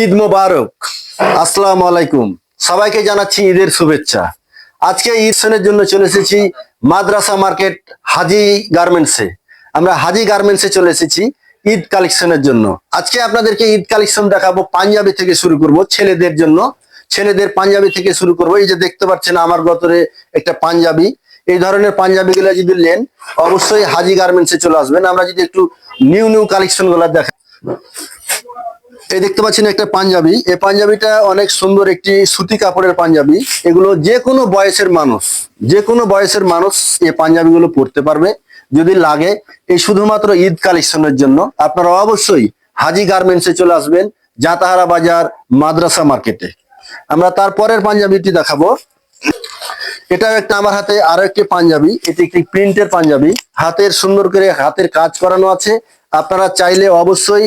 ঈদ মোবারক। আসসালামু আলাইকুম। সবাইকে জানাচ্ছি ঈদের শুভেচ্ছা। আজকে ঈদ সেনের জন্য চলে এসেছি মাদ্রাসা মার্কেট হাজি গার্মেন্টসে। আমরা হাজি গার্মেন্টসে চলে এসেছি ঈদ কালেকশনের জন্য। আজকে আপনাদেরকে ঈদ কালেকশন দেখাবো, পাঞ্জাবি থেকে শুরু করব ছেলেদের জন্য। ছেলেদের পাঞ্জাবি থেকে শুরু করব। এই যে দেখতে পাচ্ছেন আমার গতরে একটা পাঞ্জাবি। এই ধরনের পাঞ্জাবি গুলা যদি নেন, অবশ্যই হাজি গার্মেন্টসে চলে আসবেন। আমরা যদি একটু নিউ নিউ কালেকশনগুলা দেখা এই দেখতে পাচ্ছেন একটা পাঞ্জাবি। এই পাঞ্জাবিটা অনেক সুন্দর একটি সুতি কাপড়ের পাঞ্জাবি। এগুলো যে কোনো বয়সের মানুষ যে কোনো বয়সের মানুষ এই পাঞ্জাবিগুলো পরতে পারবে, যদি লাগে। এই শুধুমাত্র ঈদ কালেকশনের জন্য আপনারা অবশ্যই হাজি গার্মেন্টসে চলে আসবেন, জাতাহারা বাজার, মাদ্রাসা মার্কেটে। আমরা তারপরের পাঞ্জাবিটি দেখাবো। এটাও একটা আমার হাতে আরও একটি পাঞ্জাবি। এটি একটি প্রিন্টের পাঞ্জাবি। হাতের সুন্দর করে হাতের কাজ করানো আছে। আপনারা চাইলে অবশ্যই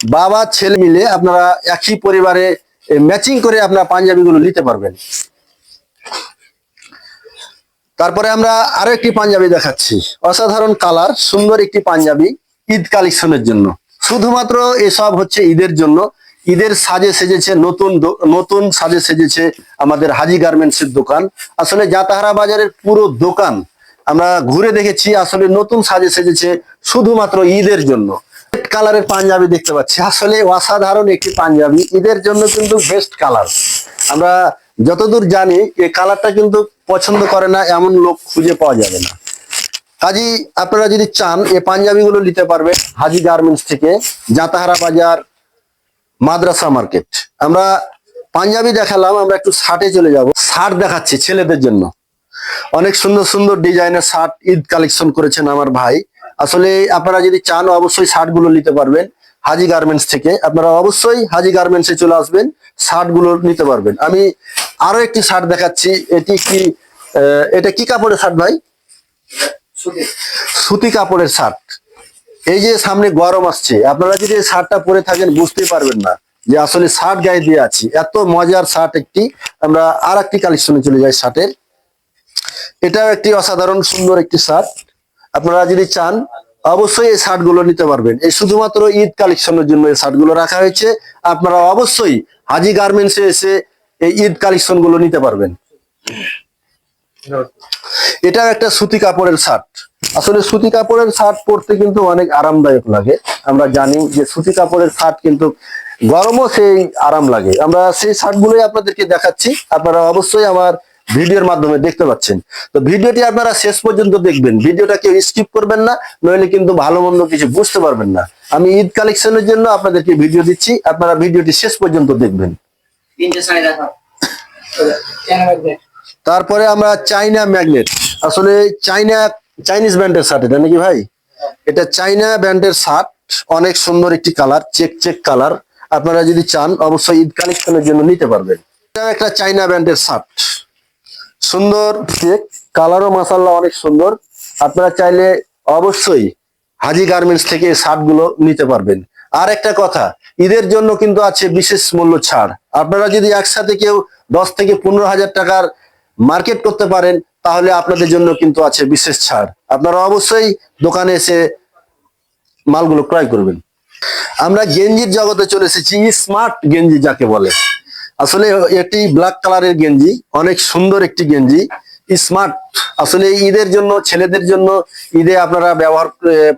বাবা, ছেলে মিলে আপনারা একই পরিবারে ম্যাচিং করে আপনারা পাঞ্জাবিগুলো নিতে পারবেন। তারপরে আমরা আরও একটি পাঞ্জাবি দেখাচ্ছি। অসাধারণ কালার, সুন্দর একটি পাঞ্জাবি ঈদ কালেকশনের জন্য। শুধুমাত্র এসব হচ্ছে ঈদের জন্য। ঈদের সাজে সেজেছে নতুন নতুন সাজে সেজেছে আমাদের হাজি গার্মেন্টস এর দোকান। আসলে জাতাহারা বাজারের পুরো দোকান আমরা ঘুরে দেখেছি, আসলে নতুন সাজে সেজেছে শুধুমাত্র ঈদের জন্য। কালারের পাঞ্জাবি দেখতে পাচ্ছি। আসলে অসাধারণ একটি পাঞ্জাবি। ঈদের জন্য কিন্তু বেস্ট কালার আমরা যতদূর জানি এই কালারটা কিন্তু পছন্দ করে না, এমন লোক খুঁজে পাওয়া যাবে না। কাজী, আপনারা যদি চান এই পাঞ্জাবিগুলো নিতে পারবেন হাজি গার্মেন্টস থেকে, জাতাহারা বাজার, মাদ্রাসা মার্কেট। আমরা পাঞ্জাবি দেখালাম, আমরা একটু শার্টে চলে যাব। শার্ট দেখাচ্ছি ছেলেদের জন্য। অনেক সুন্দর সুন্দর ডিজাইনের শার্ট ঈদ কালেকশন করেছেন আমার ভাই। আসলে আপনারা যদি চান অবশ্যই শার্টগুলো নিতে পারবেন হাজি গার্মেন্টস থেকে। আপনারা অবশ্যই হাজি গার্মেন্টসে চলে আসবেন শার্টগুলো নিতে পারবেন। আমি আরও একটি শার্ট দেখাচ্ছি এটি কি এটা কি কাপড়ের শার্ট ভাই? সুতি। কাপড়ের শার্ট। এই যে সামনে গরম আসছে আপনারা যদি শার্টটা পরে থাকেন বুঝতেই পারবেন না যে আসলে শার্ট গায়ে দিয়ে আছি। এত মজার শার্ট একটি। আমরা আর একটি কালেকশনে চলে যাই শার্টের। এটাও একটি অসাধারণ সুন্দর একটি শার্ট। আপনারা যদি চান, অবশ্যই এই শার্টগুলো নিতে পারবেন। এই শুধুমাত্র ঈদ কালেকশনের জন্য এই শার্টগুলো রাখা হয়েছে। আপনারা অবশ্যই হাজি গার্মেন্টসে এসে এই ঈদ কালেকশনগুলো নিতে পারবেন। এটা একটা সুতি কাপড়ের শার্ট। আসলে সুতি কাপড়ের শার্ট পরতে কিন্তু অনেক আরামদায়ক লাগে। আমরা জানি যে সুতি কাপড়ের শার্ট কিন্তু গরমও সেই আরাম লাগে। আমরা সেই শার্ট গুলোই আপনাদেরকে দেখাচ্ছি। আপনারা অবশ্যই আমার ভিডিওর মাধ্যমে দেখতে পাচ্ছেন। তো ভিডিওটি আপনারা শেষ পর্যন্ত দেখবেন। ভিডিওটা কেউ স্কিপ করবেন না নইলে কিন্তু ভালো মন্দ কিছু বুঝতে পারবেন না। আমি ঈদ কালেকশনের জন্য আপনাদেরকে ভিডিও দিচ্ছি আপনারা ভিডিওটি শেষ পর্যন্ত দেখবেন। তারপরে আমরা চাইনা ম্যাগনেট। আসলে চাইনা চাইনিজ ব্যান্ডের শার্ট এটা নাকি ভাই? এটা চাইনা ব্র্যান্ডের শার্ট অনেক সুন্দর একটি কালার চেক চেক কালার। আপনারা যদি চান অবশ্যই ঈদ কালেকশনের জন্য নিতে পারবেন। এটা একটা চাইনা ব্র্যান্ডের শার্ট। সুন্দর চেক কালারও মাসাল্লাহ অনেক সুন্দর। আপনারা চাইলে অবশ্যই হাজি গার্মেন্টস থেকে শার্টগুলো নিতে পারবেন। আর একটা কথা, ঈদের জন্য কিন্তু আছে বিশেষ মূল্য ছাড়। আপনারা যদি একসাথে কেউ দশ থেকে পনেরো হাজার টাকার মার্কেট করতে পারেন, তাহলে আপনাদের জন্য কিন্তু আছে বিশেষ ছাড়। আপনারা অবশ্যই দোকানে এসে মালগুলো ক্রয় করবেন। আমরা গেঞ্জির জগতে চলে এসেছি স্মার্ট গেঞ্জি যাকে বলে। আসলে এটি ব্ল্যাক কালারের গেঞ্জি, অনেক সুন্দর একটি গেঞ্জি স্মার্ট আসলে ঈদের জন্য, ছেলেদের জন্য ঈদে আপনারা ব্যবহার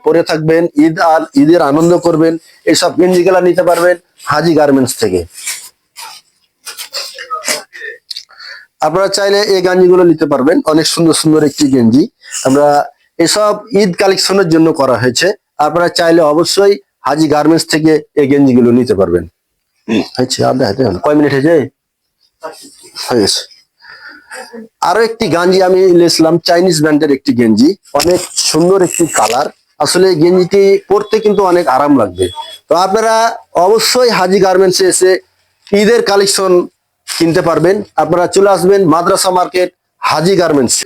পরে থাকবেন, ঈদ আর ঈদের আনন্দ করবেন এইসব গেঞ্জিগুলা নিতে পারবেন হাজি গার্মেন্টস থেকে। আপনারা চাইলে এই গেঞ্জিগুলো নিতে পারবেন, অনেক সুন্দর সুন্দর একটি গেঞ্জি। আমরা এসব ঈদ কালেকশনের জন্য করা হয়েছে, আপনারা চাইলে অবশ্যই হাজি গার্মেন্টস থেকে এই গেঞ্জিগুলো নিতে পারবেন। হয়েছে, আর দেখাতে কয় মিনিট হয়েছে? হয়ে গেছে। আরও একটি গাঞ্জি আমি নিয়েছিলাম চাইনিজ ব্র্যান্ডের একটি গেঞ্জি। অনেক সুন্দর একটি কালার আসলে গেঞ্জিটি পরতে কিন্তু অনেক আরাম লাগবে। তো আপনারা অবশ্যই হাজি গার্মেন্টসে এসে ঈদের কালেকশন কিনতে পারবেন। আপনারা চলে আসবেন মাদ্রাসা মার্কেট হাজি গার্মেন্টস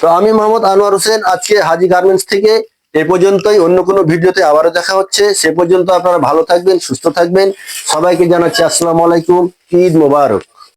তো আমি মোহাম্মদ আনোয়ার হোসেন, আজকে হাজি গার্মেন্টস থেকে এ পর্যন্তই, অন্য কোনো ভিডিওতে আবারও দেখা হচ্ছে। সে পর্যন্ত আপনারা ভালো থাকবেন, সুস্থ থাকবেন। সবাইকে জানাচ্ছি আসসালামু আলাইকুম, ঈদ মোবারক।